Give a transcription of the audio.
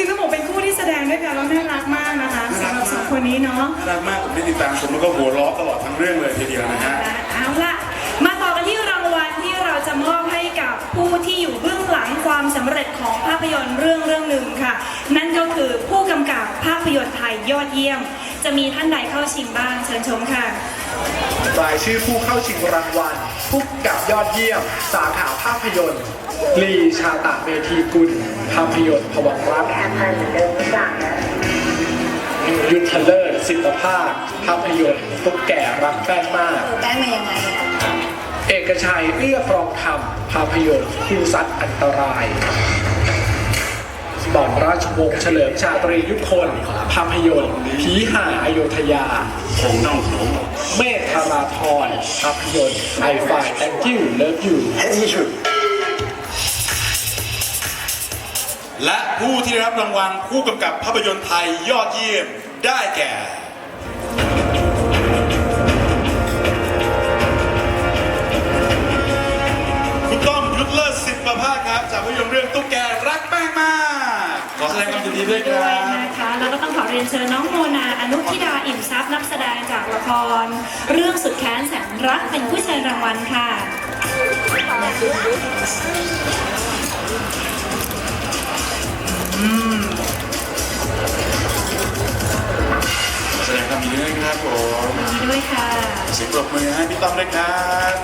ริงๆต้องบอกเป็นคู่ที่แสดงด้วยกันแล้วน่ารักมากนะคะสำหรับสองคนนี้เนาะน่ารักมากผมได้ติดตามชมแล้วก็หัวเราะตลอดทั้งเรื่องเลยทีเดียวนะฮะเอาละมาต่อกันที่รางวัลที่เราจะมอบให้กับผู้ที่อยู่เบื้องหลังความสำเร็จของภาพยนตร์เรื่องเรื่องหนึ่งค่ะ นั่นก็คือผู้กำกับภาพยนตร์ไทยยอดเยี่ยม จะมีท่านใดเข้าชิงบ้างเชิญชมค่ะ รายชื่อผู้เข้าชิงรางวัลผู้กำกับยอดเยี่ยม สาขาภาพยนตร์ลีชาตะเมธีกุลภาพยนตร์พวังรักแอบพันเหมือนเดิมหรือเปล่านะยุทธเลิศสิทธภาค ภาพยนตร์ตุ๊กแก่รักแป้งมาก แป้งมายังไงอะเอกชัยเอื้อฟรองธรรม ภาพยนตร์คู่สัตว์อันตราย บ่อนราชวงศ์เฉลิมชาตรียุคคลภาพยนตร์ผีหาอโยธยาของน้องหนูเมธธาราธรภาพยนตร์ไอไฟ thank you love you และผู้ที่ได้รับรางวัลผู้กำกับภาพยนตร์ไทยยอดเยี่ยมได้แก่คุณต้อมยุทธเลิศสิทธิ์ประภาสครับ จากภาพยนตร์เรื่องตุ๊กแกรักแป้งมาก ขอแสดงความยินดีด้วยคด้วรัยบ นะคะ แล้วก็ต้องขอเรียนเชิญน้องโมนาอนุทิดาอิ่มทรัพย์นักแสดงจากละคร เรื่องสุดแค้นแสนรักเป็นผู้เชิญรางวัลค่ะ ขอแสดงความยินดีด้วยครับผมยินดีด้วยค่ะเสียงปรบมือให้พี่ต้อมด้วยครับ